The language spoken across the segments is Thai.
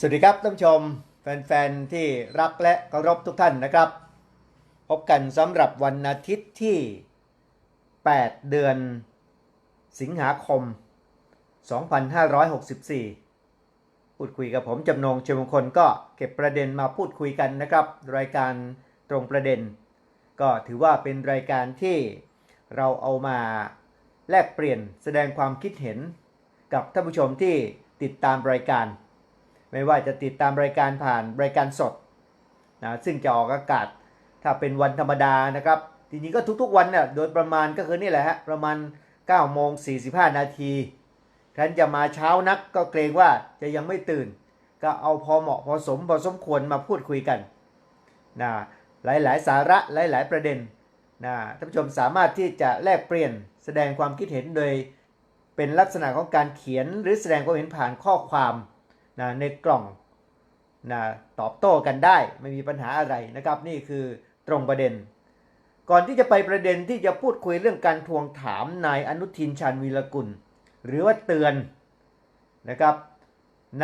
สวัสดีครับท่านผู้ชมแฟนๆ ที่รักและเคารพทุกท่านนะครับ พบกันสำหรับวันอาทิตย์ที่ 8 เดือนสิงหาคม 2564 พูดคุยกับผมจำนงเชียวมงคลก็เก็บประเด็นมาพูดคุยกันนะครับ รายการตรงประเด็น ก็ถือว่าเป็นรายการที่เราเอามาแลกเปลี่ยนแสดงความคิดเห็น กับท่านผู้ชมที่ติดตามรายการ ไม่ว่าจะติดตามรายการผ่านรายการสดนะซึ่งจะออกอากาศถ้าเป็นวันธรรมดานะครับจริงๆก็ทุกๆวันเนี่ยโดยประมาณก็คือนี่แหละฮะประมาณ9โมง45 นาทีท่านจะมาเช้านักก็เกรงว่าจะยังไม่ตื่น ก็เอาพอเหมาะพอสมพอสมควรมาพูดคุยกันนะหลายๆ สาระหลาย ๆ ประเด็นนะท่านผู้ชมสามารถที่จะแลกเปลี่ยนแสดงความคิดเห็นโดยเป็นลักษณะของการเขียนหรือแสดงความเห็นผ่านข้อความ นะในกล่องนะตอบโต้กันได้ไม่มีปัญหาอะไรนะครับ นี่คือตรงประเด็น ก่อนที่จะไปประเด็นที่จะพูดคุยเรื่องการทวงถามนายอนุทินชาญวีรกุล หรือว่าเตือนนะครับ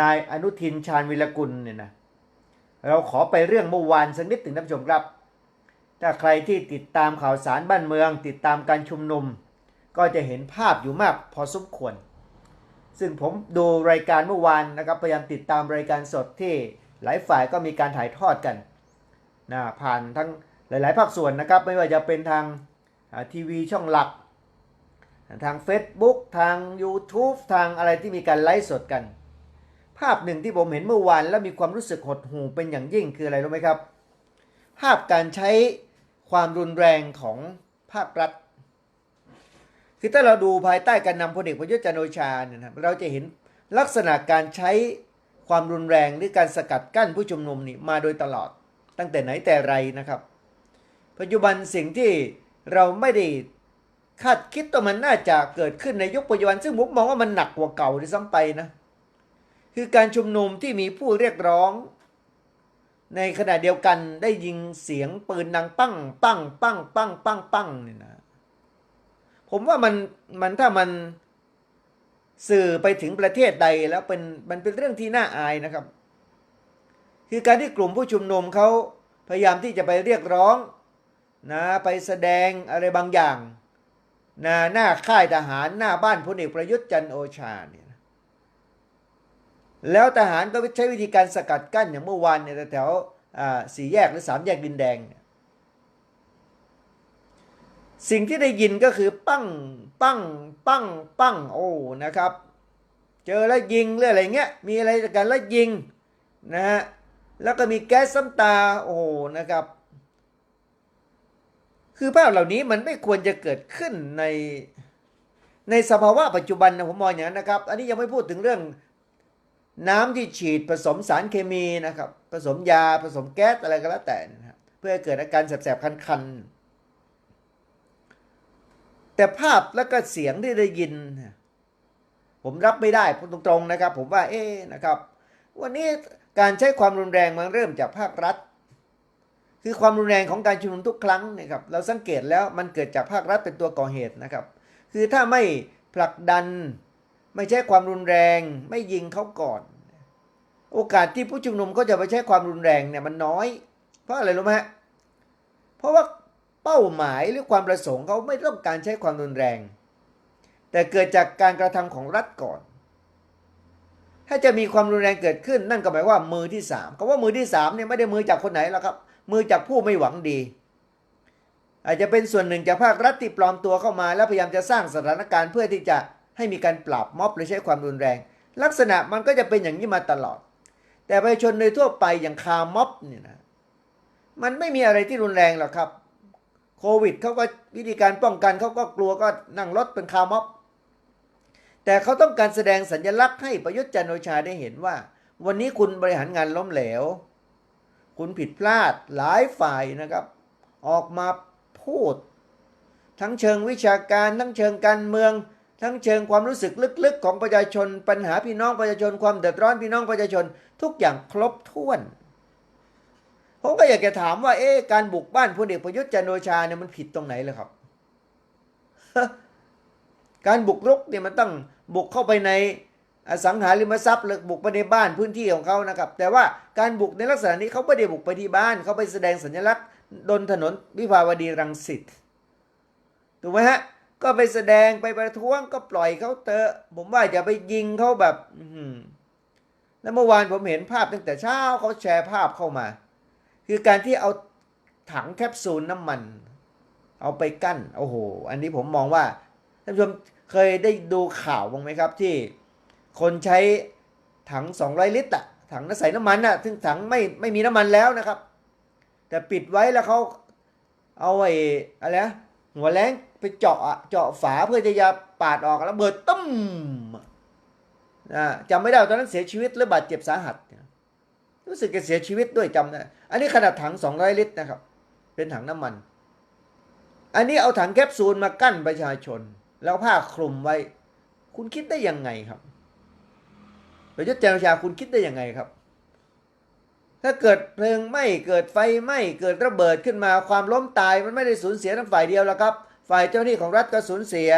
นายอนุทินชาญวีรกุลเนี่ยนะเราขอไปเรื่องเมื่อวานสักนิดถึงท่านผู้ชมครับ ถ้าใครที่ติดตามข่าวสารบ้านเมือง ติดตามการชุมนุม ก็จะเห็นภาพอยู่มากพอสมควร ซึ่งผมดูรายการเมื่อวานนะครับพยายามติดตามรายการสดที่หลายฝ่ายก็มีการถ่ายทอดกันนะผ่านทั้งหลาย ๆ ภาคส่วนนะครับ ไม่ว่าจะเป็นทางทีวีช่องหลัก ทาง Facebook ทาง YouTube ทางอะไรที่มีการไลฟ์สดกัน ภาพหนึ่งที่ผมเห็นเมื่อวานแล้วมีความรู้สึกหดหู่เป็นอย่างยิ่งคืออะไรรู้ไหมครับ ภาพการใช้ความรุนแรงของภาครัฐ คือถ้าเราดูภายใต้การนำพลเอกประยุทธ์จันโอชาเนี่ยนะครับเราจะเห็นลักษณะการใช้ความรุนแรงหรือการสกัดกั้นผู้ชุมนุมนี่มาโดยตลอด ตั้งแต่ไหนแต่ไรนะครับ ปัจจุบันสิ่งที่เราไม่ได้คาดคิดว่ามันน่าจะเกิดขึ้นในยุคปัจจุบัน ซึ่งผมมองว่ามันหนักกว่าเก่าด้วยซ้ำไปนะคือการชุมนุมที่มีผู้เรียกร้อง ในขณะเดียวกันได้ยิงเสียงปืนดังปั้ง ปั้ง ปั้ง ปั้ง ปั้ง ปั้งเนี่ยนะ ผมว่ามันมันถ้ามันสื่อไปถึงประเทศใดแล้วเป็นมันเป็นเรื่องที่น่าอายนะครับ คือการที่กลุ่มผู้ชุมนุมเขาพยายามที่จะไปเรียกร้องนะไปแสดงอะไรบางอย่างนะหน้าค่ายทหารหน้าบ้านพลเอกประยุทธ์จันโอชาเนี่ยแล้วทหารก็ใช้วิธีการสกัดกั้นอย่างเมื่อวานเนี่ยแถวสี่แยกหรือสามแยกดินแดงเนี่ย สิ่งที่ได้ยินก็คือปั้งปั้งปั้งปั้งโอ้นะครับ เจอแล้วยิงเรื่องอะไรเงี้ยมีอะไรกันแล้วยิงนะฮะแล้วก็มีแก๊สซ้ำตาโอ้นะครับ คือภาพเหล่านี้มันไม่ควรจะเกิดขึ้นในในสภาวะปัจจุบันนะผมมองอย่างนั้นนะครับ อันนี้ยังไม่พูดถึงเรื่องน้ำที่ฉีดผสมสารเคมีนะครับ ผสมยาผสมแก๊สอะไรก็แล้วแต่นะครับเพื่อเกิดอาการแสบๆคันๆ แต่ภาพและก็เสียงที่ได้ยิน ผมรับไม่ได้พูดตรงๆนะครับ ผมว่าเอ๊นะครับ วันนี้การใช้ความรุนแรงมันเริ่มจากภาครัฐ คือความรุนแรงของการชุมนุมทุกครั้งนะครับ เราสังเกตแล้วมันเกิดจากภาครัฐเป็นตัวก่อเหตุนะครับ คือถ้าไม่ผลักดัน ไม่ใช้ความรุนแรง ไม่ยิงเขาก่อน โอกาสที่ผู้ชุมนุมเขาจะไปใช้ความรุนแรงเนี่ยมันน้อย เพราะอะไรรู้ไหมเพราะว่า เป้าหมายหรือความประสงค์เขาไม่ต้องการใช้ความรุนแรง แต่เกิดจากการกระทำของรัฐก่อน ถ้าจะมีความรุนแรงเกิดขึ้น นั่นก็หมายว่ามือที่สามคำว่ามือที่สามเนี่ยไม่ได้มือจากคนไหนหรอกครับ มือจากผู้ไม่หวังดี อาจจะเป็นส่วนหนึ่งจากภาครัฐที่ปลอมตัวเข้ามา แล้วพยายามจะสร้างสถานการณ์เพื่อที่จะให้มีการปราบม็อบหรือใช้ความรุนแรง ลักษณะมันก็จะเป็นอย่างนี้มาตลอด แต่ประชาชนโดยทั่วไปอย่างคาม็อบเนี่ยนะมันไม่มีอะไรที่รุนแรงหรอกครับ โควิดเขาก็วิธีการป้องกันเขาก็กลัวก็นั่งรถเป็นคาร์ม็อบ แต่เขาต้องการแสดงสัญลักษณ์ให้ประยุทธ์จันโอชาได้เห็นว่า วันนี้คุณบริหารงานล้มเหลว คุณผิดพลาดหลายฝ่ายนะครับ ออกมาพูด ทั้งเชิงวิชาการ ทั้งเชิงการเมือง ทั้งเชิงความรู้สึกลึกๆ ของประชาชน ปัญหาพี่น้องประชาชนความเดือดร้อนพี่น้องประชาชน ทุกอย่างครบถ้วน ผมก็อยากจะถามว่าเอ๊ะการบุกบ้านพลเอกประยุทธ์จันโอชาเนี่ยมันผิดตรงไหนเลยครับ การบุกรุกเนี่ยมันต้องบุกเข้าไปในอสังหาริมทรัพย์หรือบุกไปในบ้านพื้นที่ของเขานะครับ แต่ว่าการบุกในลักษณะนี้เขาไม่ได้บุกไปที่บ้านเขาไปแสดงสัญลักษณ์บนถนนวิภาวดีรังสิตถูกไหมฮะ ก็ไปแสดงไปประท้วงก็ปล่อยเขาเตอะผมว่าอย่าไปยิงเขาแบบ อืแล้วเมื่อวานผมเห็นภาพตั้งแต่เช้าเขาแชร์ภาพเข้ามา คือการที่เอาถังแคปซูลน้ำมัน เอาไปกั้นโอ้โห อันนี้ผมมองว่าท่านผู้ชมเคยได้ดูข่าวบ้างไหมครับที่คนใช้ถัง 200 ลิตรอะถังน้ำใส่น้ำมันอะซึ่งถังไม่ไม่มีน้ำมันแล้วนะครับ แต่ปิดไว้แล้วเขาเอาไอ้อะไรนะหัวแรงไปเจาะอะเจาะฝาเพื่อจะยาปาดออกแล้วเบิดตุ้มอ่าจำไม่ได้ตอนนั้นเสียชีวิตหรือบาดเจ็บสาหัส รู้สึกจะเสียชีวิตด้วยจำได้ อันนี้ขนาดถัง 200 ลิตรนะครับ เป็นถังน้ำมัน อันนี้เอาถังแคปซูลมากั้นประชาชน แล้วผ้าคลุมไว้ คุณคิดได้ยังไงครับประยุทธ์จันทร์ชาคุณคิดได้ยังไงครับ ถ้าเกิดเพลิงไหม้เกิดไฟไหม้เกิดระเบิดขึ้นมาความล้มตายมันไม่ได้สูญเสียทั้งฝ่ายเดียวแล้วครับ ฝ่ายเจ้าหน้าที่ของรัฐก็สูญเสีย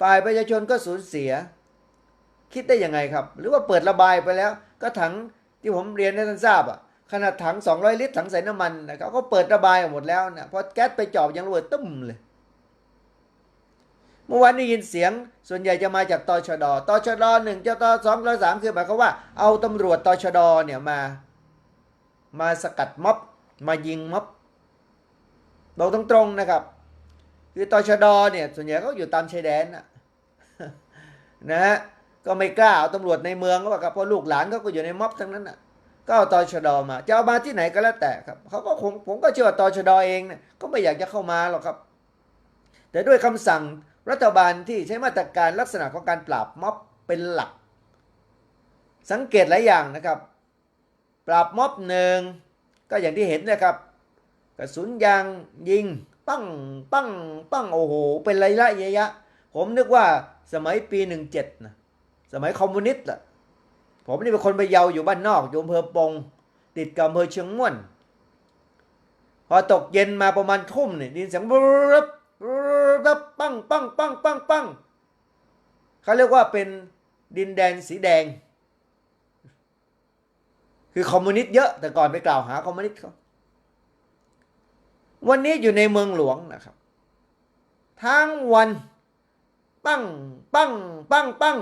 ฝ่ายประชาชนก็สูญเสีย คิดได้ยังไงครับ หรือว่าเปิดระบายไปแล้ว ก็ถังที่ผมเรียนให้ท่านทราบอะ ขนาดถัง 200 ลิตรถังใส่น้ำมันนะครับก็เปิดระบายออกหมดแล้วนะพอแก๊สไปจอบยังระเบิดตุ้มเลย เมื่อวานได้ยินเสียงส่วนใหญ่จะมาจากตชดตชดหนึ่งจตสองตสามคือหมายความว่าเอาตำรวจตชดเนี่ยมา มาสกัดม็อบมายิงม็อบบอกตรงๆนะครับ คือตชดเนี่ยส่วนใหญ่เขาอยู่ตามชายแดนนะนะฮะก็ไม่กล้าเอาตำรวจในเมืองก็ว่าครับเพราะลูกหลานเขาก็อยู่ในม็อบทั้งนั้นน่ะ ก็เอาตชดอมา จะเอามาที่ไหนก็แล้วแต่ครับเขาก็คงผมก็เชื่อว่าตอชดอเองเนี่ยก็ไม่อยากจะเข้ามาหรอกครับ แต่ด้วยคำสั่งรัฐบาลที่ใช้มาตรการลักษณะของการปราบม็อบเป็นหลัก สังเกตหลายอย่างนะครับ ปราบม็อบหนึ่งก็อย่างที่เห็นนะครับกระสุนยางยิง ปั้งปั้งปั้งโอ้โหเป็นระยะระยะ ผมนึกว่าสมัยปีหนึ่งเจ็ดนะสมัยคอมมิวนิสต์อะ ผมนี่เป็นคนไปเยาอยู่บ้านนอกอยู่อำเภอปง ติดกับอำเภอเชียงม่วน พอตกเย็นมาประมาณทุ่มเนี่ยดินเสียงรึบรึบปั้งปั้งปั้งปั้งปั้งเขาเรียกว่าเป็นดินแดนสีแดง คือคอมมิวนิสต์เยอะแต่ก่อนไปกล่าวหาคอมมิวนิสต์เขาวันนี้อยู่ในเมืองหลวงนะครับ ทั้งวัน ปั้ง ปั้ง ปั้ง ปั้ง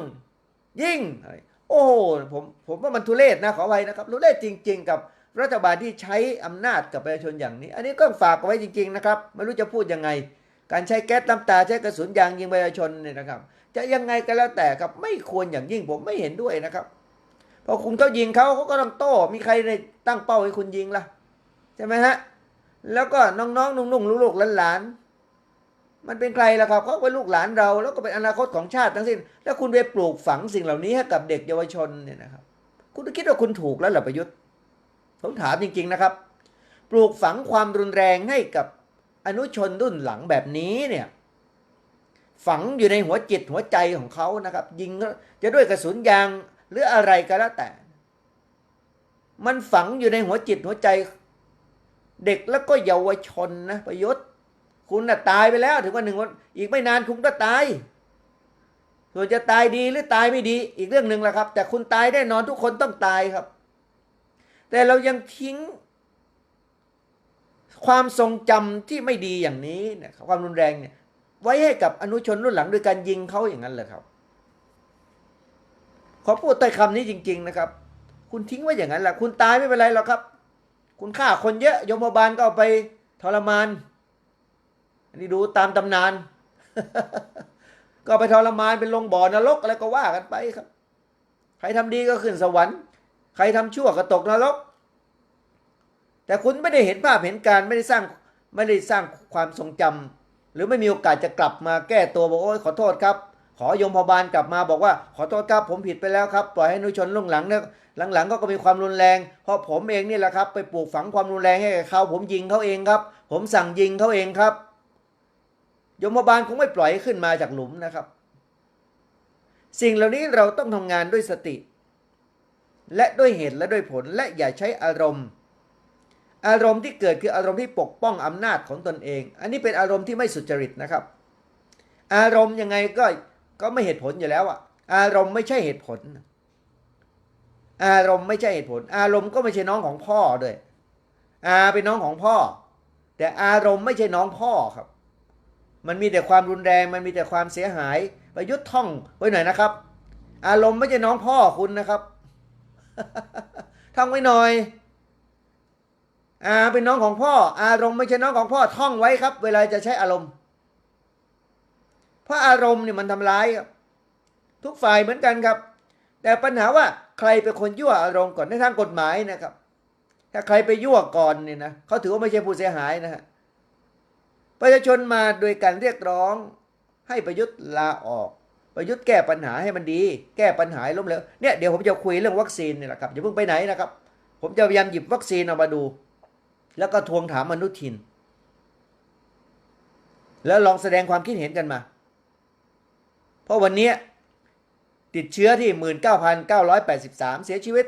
ยิ่งอะไร โอ้โหผมผมว่ามันทุเรศนะขอไว้นะครับทุเรศจริง ๆ กับรัฐบาลที่ใช้อำนาจกับประชาชนอย่างนี้ อันนี้ก็ฝากไว้จริง ๆ นะครับไม่รู้จะพูดยังไง การใช้แก๊สน้ำตาใช้กระสุนยางยิงประชาชนเนี่ยนะครับ จะยังไงก็แล้วแต่ครับไม่ควรอย่างยิ่งผมไม่เห็นด้วยนะครับพอคุณเขายิงเขาเขาก็ต้องโต้มีใครในตั้งเป้าให้คุณยิงล่ะใช่ไหมฮะแล้วก็น้องๆนุ่งๆลูกๆหลานๆ มันเป็นใครล่ะครับเขาเป็นลูกหลานเรา แล้วก็เป็นอนาคตของชาติทั้งสิ้น แล้วคุณไปปลูกฝังสิ่งเหล่านี้ให้กับเด็กเยาวชนเนี่ยนะครับ คุณคิดว่าคุณถูกแล้วหรือประยุทธ์ผมถามจริง ๆนะครับ ปลูกฝังความรุนแรงให้กับอนุชนรุ่นหลังแบบนี้เนี่ยฝังอยู่ในหัวจิตหัวใจของเขานะครับ ยิงจะด้วยกระสุนยางหรืออะไรก็แล้วแต่ มันฝังอยู่ในหัวจิตหัวใจ เด็กแล้วก็เยาวชนนะประยุทธ์ คุณน่ะตายไปแล้วถึงวันหนึ่งวันอีกไม่นานคุณก็ตาย ส่วนจะตายดีหรือตายไม่ดี อีกเรื่องหนึ่งละครับ แต่คุณตายแน่นอนทุกคนต้องตายครับ แต่เรายังทิ้ง ความทรงจำที่ไม่ดีอย่างนี้เนี่ยความรุนแรงเนี่ย ไว้ให้กับอนุชนรุ่นหลังโดยการยิงเขาอย่างนั้นเลยครับขอพูดใต้คำนี้จริง ๆนะครับ คุณทิ้งไว้อย่างนั้นแหละคุณตายไม่เป็นไรหรอกครับ คุณฆ่าคนเยอะยมบาลก็เอาไปทรมาน อันนี้ดูตามตำนาน ก็ไปทรมานเป็นลงบ่อนรกอะไรก็ว่ากันไปครับ ใครทำดีก็ขึ้นสวรรค์ ใครทำชั่วก็ตกนรก แต่คุณไม่ได้เห็นภาพเห็นการไม่ได้สร้างไม่ได้สร้างความทรงจำหรือไม่มีโอกาสจะกลับมาแก้ตัวบอกโอ้ยขอโทษครับขอยมพบาลกลับมาบอกว่าขอโทษครับผมผิดไปแล้วครับ ปล่อยให้นุชนลุ่งหลังเนี่ยหลังๆ ก็ก็มีความรุนแรง เพราะผมเองนี่แหละครับ ไปปลูกฝังความรุนแรงให้กับเขาผมยิงเขาเองครับ ผมสั่งยิงเขาเองครับ ยมบาลคงไม่ปล่อยให้ขึ้นมาจากหลุมนะครับ สิ่งเหล่านี้เราต้องทำงานด้วยสติ และด้วยเหตุและด้วยผลและอย่าใช้อารมณ์ อารมณ์ที่เกิดคืออารมณ์ที่ปกป้องอำนาจของตนเอง อันนี้เป็นอารมณ์ที่ไม่สุจริตนะครับ อารมณ์ยังไงก็ก็ไม่เหตุผลอยู่แล้วอะอารมณ์ไม่ใช่เหตุผล อารมณ์ไม่ใช่เหตุผล อารมณ์ก็ไม่ใช่น้องของพ่อด้วยอาเป็นน้องของพ่อ แต่อารมณ์ไม่ใช่น้องพ่อครับ มันมีแต่ความรุนแรง มันมีแต่ความเสียหายประยุทธ์ท่องไว้หน่อยนะครับ อารมณ์ไม่ใช่น้องพ่อคุณนะครับท่องไว้หน่อยอาเป็นน้องของพ่อ อารมณ์ไม่ใช่น้องของพ่อท่องไว้ครับ เวลาจะใช้อารมณ์ เพราะอารมณ์เนี่ยมันทำร้ายครับ ทุกฝ่ายเหมือนกันครับ แต่ปัญหาว่าใครเป็นคนยั่วอารมณ์ก่อนในทางกฎหมายนะครับ ถ้าใครไปยั่วก่อนเนี่ยนะเขาถือว่าไม่ใช่ผู้เสียหายนะฮะ ประชาชนมาโดยการเรียกร้อง ให้ประยุทธ์ลาออก ประยุทธ์แก้ปัญหาให้มันดี แก้ปัญหาล้มเหลวเนี่ยเดี๋ยวผมจะคุยเรื่องวัคซีนนี่แหละครับอย่าเพิ่งไปไหนนะครับ ผมจะพยายามหยิบวัคซีนออกมาดู แล้วก็ทวงถามอนุษย์ทิน แล้วลองแสดงความคิดเห็นกันมา เพราะวันนี้ติดเชื้อที่ 19,983 เสียชีวิต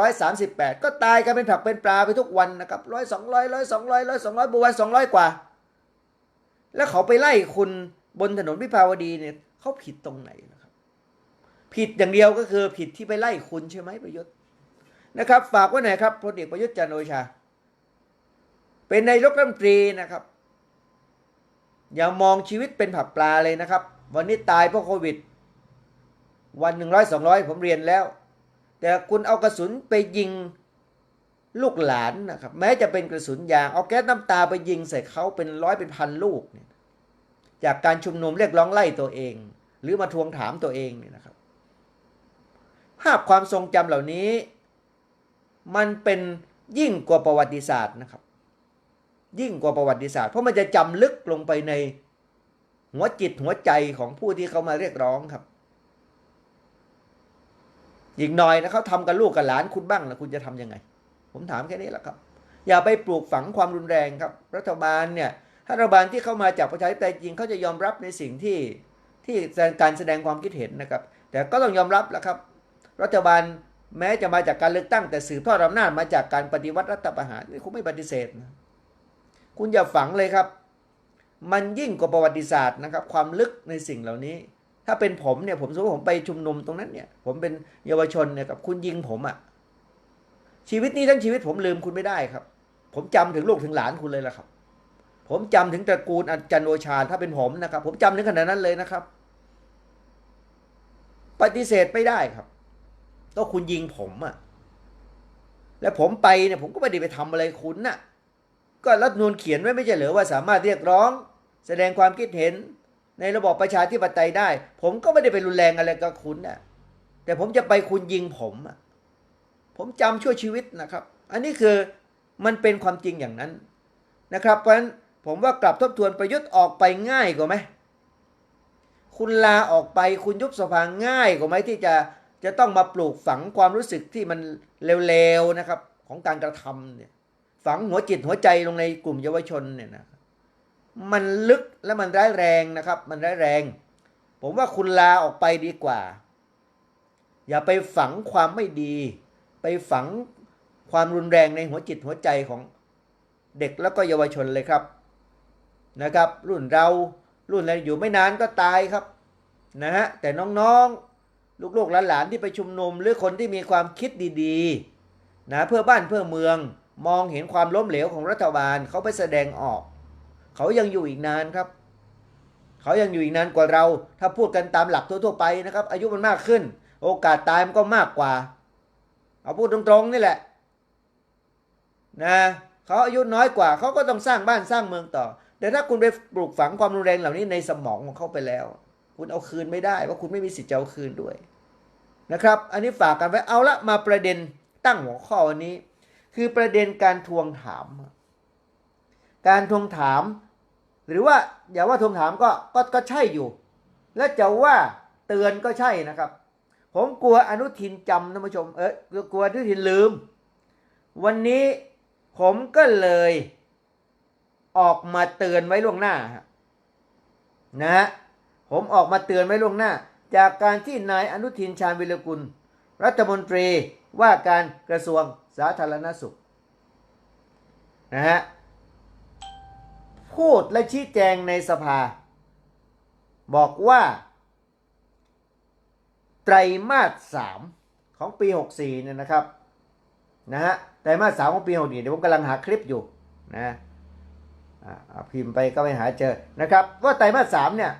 138 ก็ตายกันเป็นผักเป็นปลาไปทุกวันนะครับร้อยสองร้อยร้อยสองร้อยร้อยสองร้อยบวกสองร้อยกว่า แล้วเขาไปไล่คุณบนถนนวิภาวดีเนี่ยเขาผิดตรงไหนนะครับ ผิดอย่างเดียวก็คือผิดที่ไปไล่คุณใช่ไหมประยุทธ์นะครับ ฝากไว้หน่อยครับพลเอกประยุทธ์จันโอชา เป็นนายกรัฐมนตรีนะครับ อย่ามองชีวิตเป็นผักปลาเลยนะครับ วันนี้ตายเพราะโควิด วันหนึ่งร้อยสองร้อยผมเรียนแล้ว แต่คุณเอากระสุนไปยิง ลูกหลานนะครับแม้จะเป็นกระสุนยางเอาแก๊สน้ำตาไปยิงใส่เขาเป็นร้อยเป็นพันลูกเนี่ยจากการชุมนุมเรียกร้องไล่ตัวเอง หรือมาทวงถามตัวเองเนี่ยนะครับ ภาพความทรงจำเหล่านี้ มันเป็นยิ่งกว่าประวัติศาสตร์นะครับ ยิ่งกว่าประวัติศาสตร์เพราะมันจะจำลึกลงไปในหัวจิตหัวใจของผู้ที่เขามาเรียกร้องครับอีกหน่อยนะเขาทำกับลูกกับหลานคุณบ้างนะคุณจะทำยังไง ผมถามแค่นี้แหละครับ อย่าไปปลูกฝังความรุนแรงครับ รัฐบาลเนี่ยถ้ารัฐบาลที่เข้ามาจากประชาธิปไตยจริงเขาจะยอมรับในสิ่งที่ที่การแสดงความคิดเห็นนะครับ แต่ก็ต้องยอมรับแหละครับ รัฐบาลแม้จะมาจากการเลือกตั้งแต่สืบทอดอำนาจมาจากการปฏิวัติรัฐประหารนี่คุณไม่ปฏิเสธนะคุณอย่าฝังเลยครับ มันยิ่งกว่าประวัติศาสตร์นะครับ ความลึกในสิ่งเหล่านี้ ถ้าเป็นผมเนี่ยผมสมมติผมไปชุมนุมตรงนั้นเนี่ย ผมเป็นเยาวชนเนี่ยกับคุณยิงผมอะ่ะ ชีวิตนี้ทั้งชีวิตผมลืมคุณไม่ได้ครับ ผมจำถึงลูกถึงหลานคุณเลยละครับ ผมจำถึงตระกูลอาจารย์โอชาถ้าเป็นผมนะครับ ผมจำถึงขนาดนั้นเลยนะครับ ปฏิเสธไม่ได้ครับก็คุณยิงผมอะ่ะและผมไปเนี่ยผมก็ไม่ได้ไปทำอะไรคุณน่ะ ก็รัฐนูนเขียนไว้ไม่ใช่เหรอว่าสามารถเรียกร้อง แสดงความคิดเห็นในระบอบประชาธิปไตยได้ ผมก็ไม่ได้ไปรุนแรงอะไรกับคุณนะแต่ผมจะไปคุณยิงผมอะ ผมจำชั่วชีวิตนะครับ อันนี้คือมันเป็นความจริงอย่างนั้นนะครับ เพราะฉะนั้นผมว่ากลับทบทวนประยุทธ์ออกไปง่ายกว่าไหมคุณลาออกไปคุณยุบสภาง่ายกว่าไหมที่จะจะต้องมาปลูกฝังความรู้สึกที่มันเลวๆนะครับ ของการกระทำเนี่ยฝังหัวจิตหัวใจลงในกลุ่มเยาวชนเนี่ยนะมันลึกและมันร้ายแรงนะครับ มันร้ายแรง ผมว่าคุณลาออกไปดีกว่า อย่าไปฝังความไม่ดี ไปฝังความรุนแรงในหัวจิตหัวใจของเด็กแล้วก็เยาวชนเลยครับนะครับ รุ่นเรารุ่นอะไรอยู่ไม่นานก็ตายครับนะฮะแต่น้องๆ ลูกๆหลานๆที่ไปชุมนุมหรือคนที่มีความคิดดีๆนะเพื่อบ้านเพื่อเมืองมองเห็นความล้มเหลวของรัฐบาลเขาไปแสดงออก เขายังอยู่อีกนานครับ เขายังอยู่อีกนานกว่าเรา ถ้าพูดกันตามหลักทั่วๆไปนะครับ อายุมันมากขึ้น โอกาสตายมันก็มากกว่า เอาพูดตรงๆนี่แหละนะเขาอายุน้อยกว่าเขาก็ต้องสร้างบ้านสร้างเมืองต่อ แต่ถ้าคุณไปปลูกฝังความรุนแรงเหล่านี้ในสมองของเขาไปแล้ว คุณเอาคืนไม่ได้ว่าคุณไม่มีสิทธิ์จะเอาคืนด้วยนะครับ อันนี้ฝากกันไว้เอาละมาประเด็นตั้งหัวข้อวันนี้ คือประเด็นการทวงถาม การทวงถาม หรือว่าอย่าว่าทวงถามก็ก็ก็ใช่อยู่ และจะว่าเตือนก็ใช่นะครับ ผมกลัวอนุทินจำท่านผู้ชม เออกลัวอนุทินลืม วันนี้ผมก็เลยออกมาเตือนไว้ล่วงหน้านะฮะผมออกมาเตือนไว้ล่วงหน้า จากการที่นายอนุทินชาญวิรกุล รัฐมนตรีว่าการกระทรวงสาธารณสุขนะฮะพูดและชี้แจงในสภา บอกว่า ไตรมาสสามของปี 64เนี่ยนะครับนะฮะไตรมาสสามของปี64เดี๋ยวผมกำลังหาคลิปอยู่นะอ่าพิมพ์ไปก็ไม่หาเจอนะครับว่าไตรมาสสามเนี่ย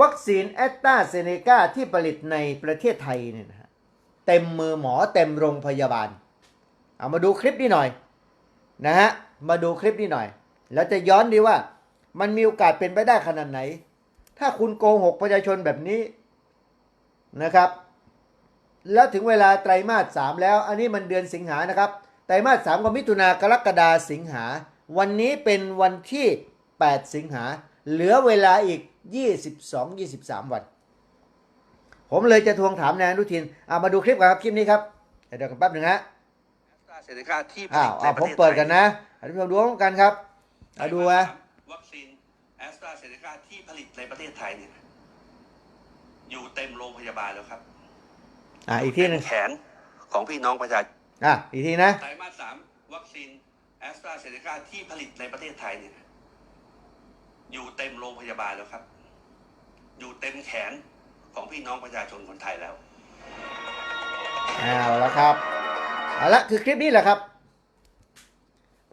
วัคซีนแอสตราเซเนกาที่ผลิตในประเทศไทยเนี่ยนะฮะเต็มมือหมอเต็มโรงพยาบาล เอามาดูคลิปนี้หน่อยนะฮะมาดูคลิปนี้หน่อย แล้วจะย้อนดีว่ามันมีโอกาสเป็นไปได้ขนาดไหน ถ้าคุณโกหกประชาชนแบบนี้ นะครับ แล้วถึงเวลาไตรมาสสามแล้ว อันนี้มันเดือนสิงหานะครับ ไตรมาสสามก็มิถุนากรกฎาสิงหา วันนี้เป็นวันที่ 8 สิงหา เหลือเวลาอีก 22-23 วัน ผมเลยจะทวงถามนายอนุทินเอามาดูคลิปกันครับคลิปนี้ครับ เดี๋ยวกันแป๊บหนึ่งฮะแอสตราเซเนกาที่ผอ้าลิวตในอ้าวปผระมเทศเปิดไทยกันนะอันนี้เราดูพร้อมกันครับมาดูอะวัคซีนแอสตราเซเนกาที่ผลิตในประเทศไทยเนี่ย อยู่เต็มโรงพยาบาลแล้วครับอ่าอีกทีหนึงแขนของพี่น้องประชาชนอะอีกทีนะไตรมาสสามวัคซีนแอสตราเซเนกาที่ผลิตในประเทศไทยเนี่ยอยู่เต็มโรงพยาบาลแล้วครับ อยู่เต็มแขนของพี่น้องประชาชนคนไทยแล้วเอาละครับเอาละคือคลิปนี้แหละครับ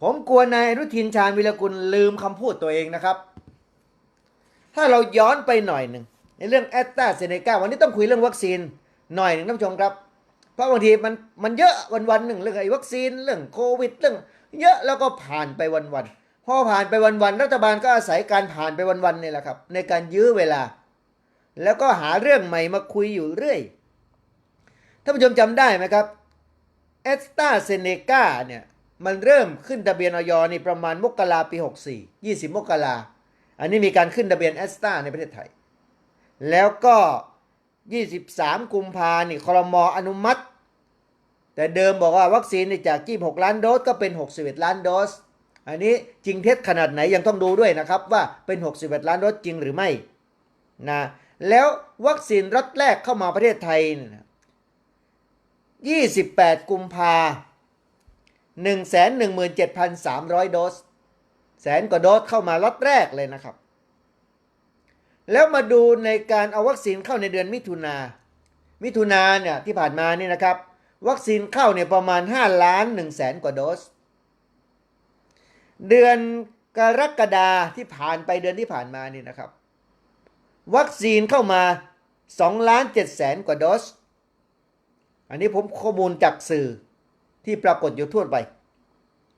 ผมกลัวนายอนุทินชาญวิรกุลลืมคำพูดตัวเองนะครับ ถ้าเราย้อนไปหน่อยหนึ่ง ในเรื่องแอสตราเซเนกาวันนี้ต้องคุยเรื่องวัคซีนหน่อยหนึ่งท่านผู้ชมครับ เพราะบางทีมันมันเยอะวันวันหนึ่งเรื่องไอ้วัคซีนเรื่องโควิดเรื่อง เยอะแล้วก็ผ่านไปวันวันพอผ่านไปวันวันรัฐบาลก็อาศัยการผ่านไปวันวันนี่แหละครับ ในการยื้อเวลา แล้วก็หาเรื่องใหม่มาคุยอยู่เรื่อยท่านผู้ชมจำได้ไหมครับแอสตราเซเนกาเนี่ยมันเริ่มขึ้นทะเบียนออยนี่ประมาณมกราปี 64 20 มกราอันนี้มีการขึ้นทะเบียนแอสตราในประเทศไทย แล้วก็ 23 กุมภานี่ครมออนุมัติ แต่เดิมบอกว่าวัคซีนจาก 26 ล้านโดสก็เป็น 61 ล้านโดส อันนี้จริงเท็จขนาดไหนยังต้องดูด้วยนะครับ ว่าเป็น 61 ล้านโดสจริงหรือไม่นะแล้ววัคซีนรัฐแรกเข้ามาประเทศไทย 28 กุมภา117,300 โดส แสนกว่าโดสเข้ามาล็อตแรกเลยนะครับ แล้วมาดูในการเอาวัคซีนเข้าในเดือนมิถุนา มิถุนาเนี่ยที่ผ่านมานี่นะครับ วัคซีนเข้าเนี่ยประมาณ 5 ล้าน1แสนกว่าโดส เดือนกรกฎาที่ผ่านไปเดือนที่ผ่านมานี่นะครับ วัคซีนเข้ามา2ล้าน7แสนกว่าโดส อันนี้ผมข้อมูลจากสื่อที่ปรากฏอยู่ทั่วไป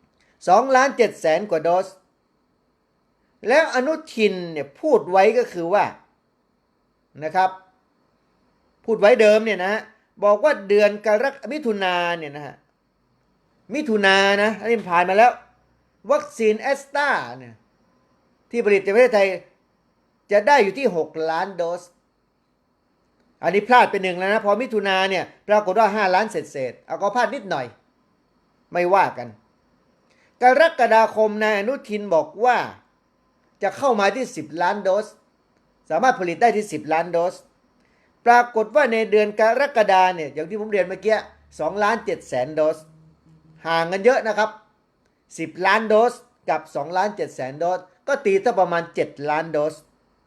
2ล้าน7แสนกว่าโดส แล้วอนุทินเนี่ยพูดไว้ก็คือว่านะครับ พูดไว้เดิมเนี่ยนะ บอกว่าเดือนกรกมิถุนาเนี่ยนะฮะมิถุนานะอันนี้ผ่านมาแล้ว วัคซีนแอสตราเนี่ยที่ผลิตในประเทศไทยจะได้อยู่ที่ 6 ล้านโดส อันนี้พลาดไปหนึ่งแล้วนะ พอมิถุนาเนี่ยปรากฏว่า 5 ล้านเศษเศษๆเอาก็พลาดนิดหน่อย ไม่ว่ากัน กรกฎาคมนายอนุทินบอกว่า จะเข้ามาที่ 10 ล้านโดส สามารถผลิตได้ที่ 10 ล้านโดส ปรากฏว่าในเดือนกรกฎาเนี่ยอย่างที่ผมเรียนเมื่อกี้2ล้าน7แสนโดส ห่างกันเยอะนะครับ 10 ล้านโดสกับ2ล้าน7แสนโดส ก็ตีถ้าประมาณ 7 ล้านโดส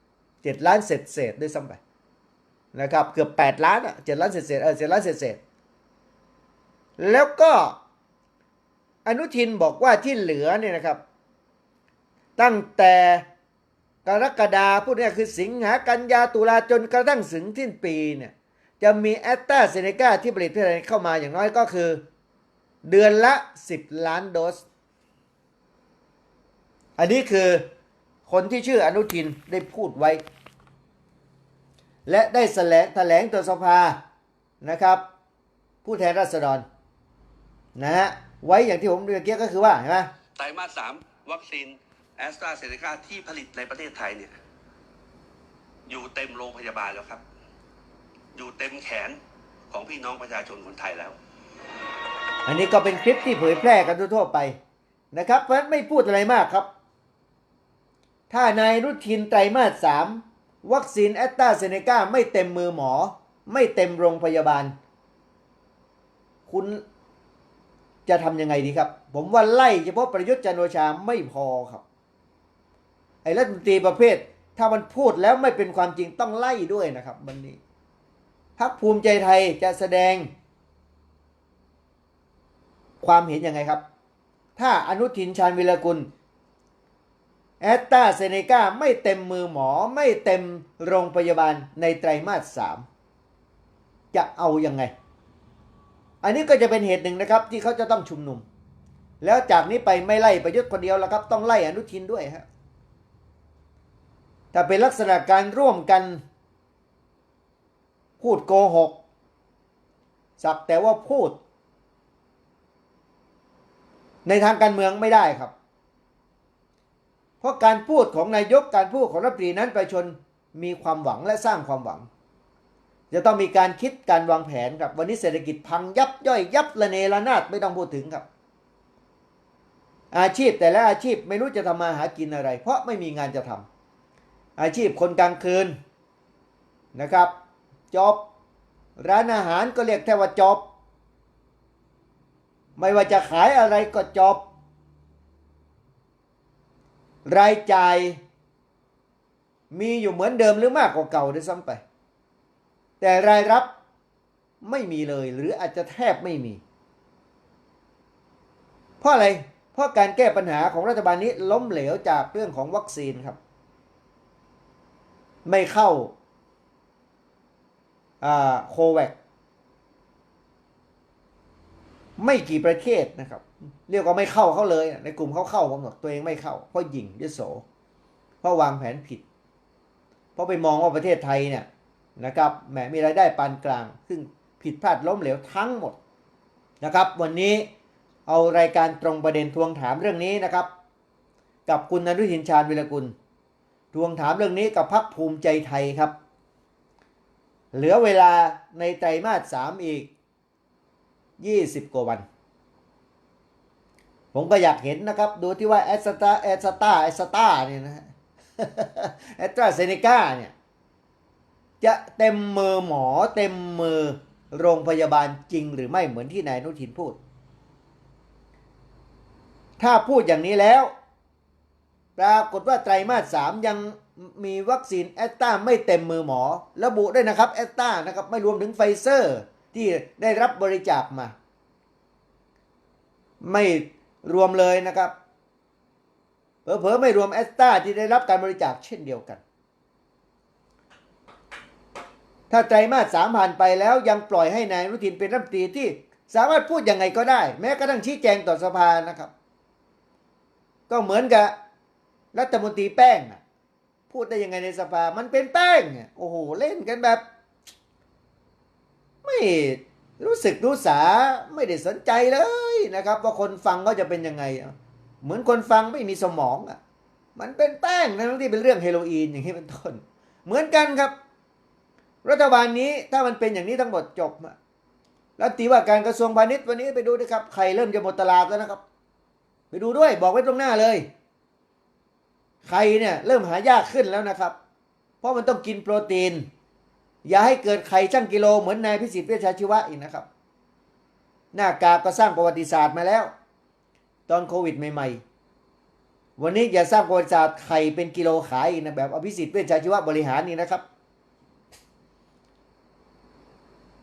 7 ล้านเศษเศษด้วยซ้ำไปนะครับเกือบ 8 ล้านอะ7ล้านเศษเศษเออ7ล้านเศษเศษแล้วก็อนุทินบอกว่าที่เหลือเนี่ยนะครับ ตั้งแต่กรกฎาพูดง่ายคือสิงหากันยาตุลาจนกระทั่งถึงสิ้นปีเนี่ยจะมีแอตตาเซเนกาที่ผลิตที่ไทยเข้ามาอย่างน้อยก็คือ เดือนละ 10 ล้านโดส อันนี้คือคนที่ชื่ออนุทินได้พูดไว้ และได้แถลงแถลงต่อสภานะครับ ผู้แทนราษฎรนะฮะไว้อย่างที่ผมเรียนเกี้ยก็คือว่าเห็นไหมไตรมาสสามวัคซีน แอสตราเซเนกาที่ผลิตในประเทศไทยเนี่ย อยู่เต็มโรงพยาบาลแล้วครับ อยู่เต็มแขนของพี่น้องประชาชนคนไทยแล้ว อันนี้ก็เป็นคลิปที่เผยแพร่กันทั่วๆไปนะครับ เพราะฉะนั้นไม่พูดอะไรมากครับ ถ้านายรุทินไตรมาสสามวัคซีนแอตตาเซเนกาไม่เต็มมือหมอ ไม่เต็มโรงพยาบาล คุณจะทำยังไงดีครับ ผมว่าไล่เฉพาะประยุทธ์จันโอชาไม่พอครับ อ้รัฐมนตรีประเภท ถ้ามันพูดแล้วไม่เป็นความจริงต้องไล่ด้วยนะครับวันนี้พักภูมิใจไทยจะแสดง ความเห็นยังไงครับ ถ้าอนุทินชาญวิรกุลแอตตาเซเนกาไม่เต็มมือหมอไม่เต็มโรงพยาบาลในไตรมาสสามจะเอายังไง อันนี้ก็จะเป็นเหตุหนึ่งนะครับที่เขาจะต้องชุมนุม แล้วจากนี้ไปไม่ไล่ประยุทธ์คนเดียวแล้วครับ ต้องไล่อนุทินด้วยฮะ ถ้าเป็นลักษณะการร่วมกัน พูดโกหก สักแต่ว่าพูด ในทางการเมืองไม่ได้ครับ เพราะการพูดของนายกการพูดของรัฐมนตรีนั้นประชาชนมีความหวังและสร้างความหวัง จะต้องมีการคิดการวางแผนครับวันนี้เศรษฐกิจพังยับย่อยยับระเนระนาดไม่ต้องพูดถึงครับ อาชีพแต่ละอาชีพไม่รู้จะทำมาหากินอะไร เพราะไม่มีงานจะทำ อาชีพคนกลางคืนนะครับจอบร้านอาหารก็เรียกแค่ว่าจอบ ไม่ว่าจะขายอะไรก็จอบ รายจ่ายมีอยู่เหมือนเดิมหรือมากกว่าเก่าด้วยซ้ำไป แต่รายรับไม่มีเลยหรืออาจจะแทบไม่มี เพราะอะไร เพราะการแก้ปัญหาของรัฐบาลนี้ล้มเหลวจากเรื่องของวัคซีนครับ ไม่เข้าโควัคไม่กี่ประเทศนะครับ เรียกว่าไม่เข้าเขาเลย ในกลุ่มเขาเข้าผมบอกตัวเองไม่เข้า เพราะหยิงยโส เพราะวางแผนผิด เพราะไปมองว่าประเทศไทยเนี่ยนะครับแหมมีรายได้ปานกลาง ซึ่งผิดพลาดล้มเหลวทั้งหมดนะครับ วันนี้เอารายการตรงประเด็นทวงถามเรื่องนี้นะครับ กับคุณอนุทินชาญวิรกุล ทวงถามเรื่องนี้กับพักภูมิใจไทยครับ เหลือเวลาในไตรมาสสามอีก 20 กว่าวัน ผมก็อยากเห็นนะครับ ดูที่ว่าแอสตาแอสตาแอสตาเนี่ยนะแอสตราเซเนกาเนี่ย จะเต็มมือหมอเต็มมือโรงพยาบาลจริงหรือไม่เหมือนที่นายนุทินพูด ถ้าพูดอย่างนี้แล้ว ปรากฏว่าไตรมาสสามยังมีวัคซีนแอสตาไม่เต็มมือหมอ ระบุด้วยนะครับแอสตานะครับไม่รวมถึงไฟเซอร์ที่ได้รับบริจาคมา ไม่รวมเลยนะครับเผลอๆไม่รวมแอสตาที่ได้รับการบริจาคเช่นเดียวกัน ถ้าไตรมาสสามผ่านไปแล้วยังปล่อยให้นายอนุทินเป็นรัฐมนตรีที่สามารถพูดยังไงก็ได้ แม้กระทั่งชี้แจงต่อสภานะครับ ก็เหมือนกับ รัฐมนตรีแป้งน่ะ พูดได้ยังไงในสภา มันเป็นแป้งเนี่ยโอ้โห เล่นกันแบบ ไม่รู้สึกรู้สาไม่ได้สนใจเลยนะครับ ว่าคนฟังเขาจะเป็นยังไง เหมือนคนฟังไม่มีสมองอะ มันเป็นแป้งนะทั้งที่เป็นเรื่องเฮโรอีนอย่างนี้เป็นต้น เหมือนกันครับ รัฐบาลนี้ถ้ามันเป็นอย่างนี้ทั้งหมดจบอะรัฐตีว่าการกระทรวงพาณิชย์วันนี้ไปดูด้วยครับ ใครเริ่มจะหมดตลาดแล้วนะครับ ไปดูด้วยบอกไว้ตรงหน้าเลย ใครเนี่ยเริ่มหายากขึ้นแล้วนะครับ เพราะมันต้องกินโปรตีน อย่าให้เกิดไข่ช่างกิโลเหมือนนายพิสิทธิ์เวชชาชีวะอีกนะครับ หน้ากากก็สร้างประวัติศาสตร์มาแล้ว ตอนโควิดใหม่ๆ วันนี้อย่าสร้างประวัติศาสตร์ไข่เป็นกิโลขายอีกนะแบบอภิสิทธิ์เวชชาชีวะบริหารนี่นะครับ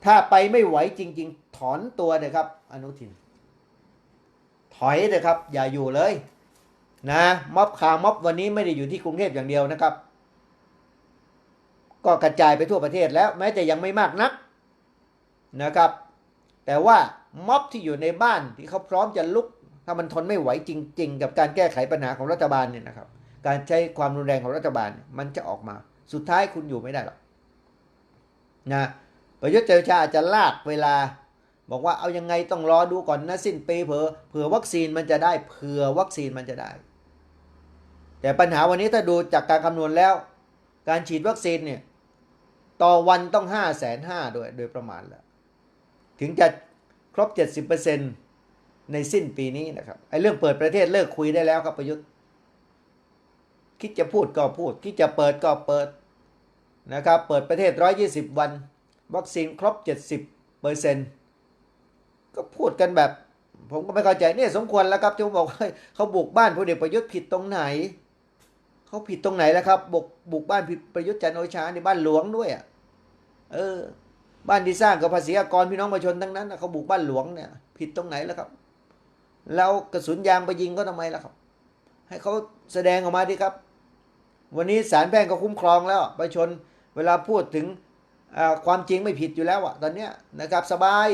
ถ้าไปไม่ไหวจริง ๆ ถอนตัวเลยครับ อนุทิน ถอยเลยครับ อย่าอยู่เลย นะม็อบคาม็อบวันนี้ไม่ได้อยู่ที่กรุงเทพอย่างเดียวนะครับ ก็กระจายไปทั่วประเทศแล้ว แม้จะยังไม่มากนักนะครับ แต่ว่าม็อบที่อยู่ในบ้านที่เขาพร้อมจะลุก ถ้ามันทนไม่ไหวจริง ๆ กับการแก้ไขปัญหาของรัฐบาลเนี่ยนะครับ การใช้ความรุนแรงของรัฐบาลมันจะออกมา สุดท้ายคุณอยู่ไม่ได้หรอกนะประยุทธ์จันทร์ชาอาจจะลากเวลา บอกว่าเอายังไงต้องรอดูก่อนนะสิ้นปีเผื่อเผื่อวัคซีนมันจะได้เผื่อวัคซีนมันจะได้ แต่ปัญหาวันนี้ถ้าดูจากการคำนวณแล้ว การฉีดวัคซีนเนี่ยต่อวันต้องห้าแสนห้าโดยโดยประมาณแล้ว ถึงจะครบ 70%ในสิ้นปีนี้นะครับไอ้เรื่องเปิดประเทศเลิกคุยได้แล้วครับประยุทธ์ คิดจะพูดก็พูด คิดจะเปิดก็เปิดนะครับเปิดประเทศ 120 วัน วัคซีนครบ 70เปอร์เซ็นก็พูดกันแบบ ผมก็ไม่เข้าใจเนี่ยสมควรแล้วครับที่ผมบอกเขาบุกบ้านพลเอกประยุทธ์ผิดตรงไหน เขาผิดตรงไหนแล้วครับบุกบุกบ้านผิดประยุทธ์จันทร์โอชาในบ้านหลวงด้วยอะเออ บ้านที่สร้างกับภาษีอากรพี่น้องประชาชนทั้งนั้นเขาบุกบ้านหลวงเนี่ย ผิดตรงไหนแล้วครับ แล้วกระสุนยางไปยิงก็ทำไมล่ะครับ ให้เขาแสดงออกมาดิครับ วันนี้ศาลแพ่งก็คุ้มครองแล้วประชาชนเวลาพูดถึงความจริงไม่ผิดอยู่แล้วอะตอนเนี้ยนะครับสบาย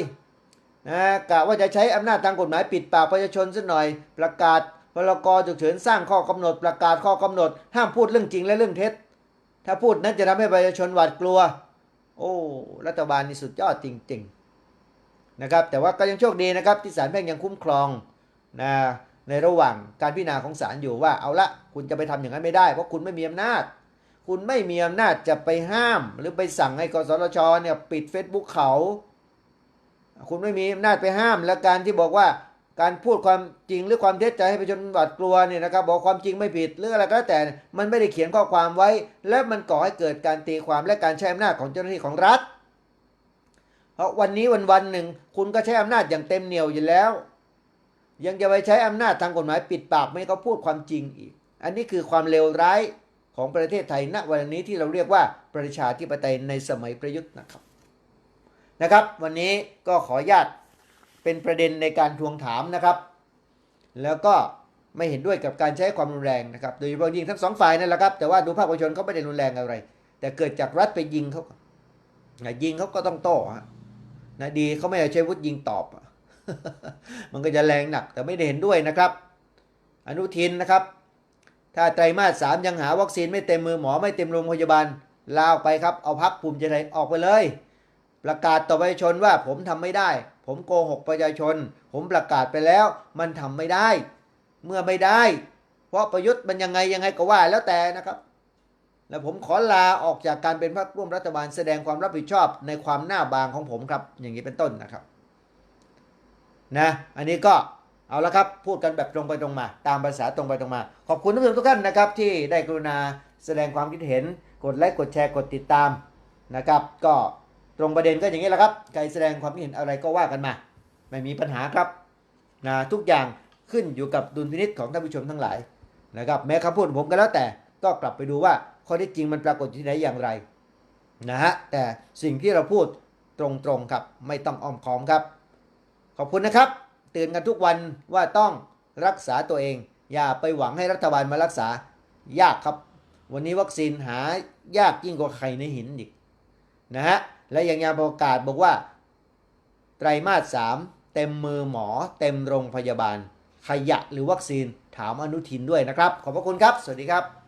นะกะว่าจะใช้อำนาจทางกฎหมายปิดปากประชาชนสักหน่อยประกาศ พรกฉุกเฉินสร้างข้อกำหนดประกาศข้อกำหนด ห้ามพูดเรื่องจริงและเรื่องเท็จ ถ้าพูดนั้นจะทำให้ประชาชนหวาดกลัว โอ้รัฐบาลนี่สุดยอดจริง ๆนะครับ แต่ว่าก็ยังโชคดีนะครับ ที่ศาลแพ่งยังคุ้มครองนะในระหว่างการพิจารณาของศาลอยู่ว่าเอาละคุณจะไปทำอย่างนั้นไม่ได้ เพราะคุณไม่มีอำนาจ คุณไม่มีอำนาจจะไปห้าม หรือไปสั่งให้กสทชเนี่ยปิด Facebook เขา คุณไม่มีอำนาจไปห้ามและการที่บอกว่า การพูดความจริงหรือความเท็จใจให้ประชาชนหวาดกลัวเนี่ยนะครับบอกความจริงไม่ผิดหรืออะไรก็แล้วแต่มันไม่ได้เขียนข้อความไว้ และมันก่อให้เกิดการตีความและการใช้อำนาจของเจ้าหน้าที่ของรัฐ เพราะวันนี้วันวันหนึ่งคุณก็ใช้อำนาจอย่างเต็มเหนียวอยู่แล้ว ยังจะไปใช้อำนาจทางกฎหมายปิดปากไม่ให้เขาพูดความจริงอีก อันนี้คือความเลวร้ายของประเทศไทยณวันนี้ที่เราเรียกว่าประชาธิปไตยในสมัยประยุทธ์นะครับนะครับ วันนี้ก็ขออนุญาต เป็นประเด็นในการทวงถามนะครับ แล้วก็ไม่เห็นด้วยกับการใช้ความรุนแรงนะครับ โดยเฉพาะยิ่งทั้งสองฝ่ายนั่นแหละครับ แต่ว่าดูภาคประชาชนเขาไม่ได้รุนแรงอะไร แต่เกิดจากรัฐไปยิงเขายิงเขาก็ต้องโต้ฮะนะดีเขาไม่เอาใช้อาวุธยิงตอบ มันก็จะแรงหนัก แต่ไม่ได้เห็นด้วยนะครับ อนุทินนะครับ ถ้าไตรมาสสามยังหาวัคซีนไม่เต็มมือหมอไม่เต็มโรงพยาบาลลาออกไปครับ เอาพักภูมิใจไทยออกไปเลย ประกาศต่อประชาชนว่าผมทำไม่ได้ ผมโกหกประชาชน ผมประกาศไปแล้ว มันทำไม่ได้ เมื่อไม่ได้ เพราะประยุทธ์มันยังไงยังไงก็ว่าแล้วแต่นะครับ แล้วผมขอลาออกจากการเป็นพรรคร่วมรัฐบาลแสดงความรับผิดชอบในความหน้าบางของผมครับ อย่างนี้เป็นต้นนะครับนะอันนี้ก็เอาละครับ พูดกันแบบตรงไปตรงมา ตามภาษาตรงไปตรงมา ขอบคุณทุกท่านทุกท่านนะครับ ที่ได้กรุณาแสดงความคิดเห็น กดไลค์กดแชร์กดติดตามนะครับ ก็ ตรงประเด็นก็อย่างนี้แหละครับใครแสดงความคิดเห็นอะไรก็ว่ากันมา ไม่มีปัญหาครับนะทุกอย่างขึ้นอยู่กับดุลพินิจของท่านผู้ชมทั้งหลายนะครับแม้คำพูดผมก็แล้วแต่ก็กลับไปดูว่าข้อเท็จจริงมันปรากฏอยู่ที่ไหนอย่างไรนะฮะแต่สิ่งที่เราพูดตรงๆครับ ไม่ต้องอ้อมค้อมครับ ขอบคุณนะครับเตือนกันทุกวันว่าต้องรักษาตัวเอง อย่าไปหวังให้รัฐบาลมารักษายากครับ วันนี้วัคซีนหายากยิ่งกว่าไข่ในหินอีกนะฮะ และยังยาประกาศบอกว่า ไตรมาสสามเต็มมือหมอ เต็มโรงพยาบาล ขยะหรือวัคซีนถามอนุทินด้วยนะครับ ขอบพระคุณครับ สวัสดีครับ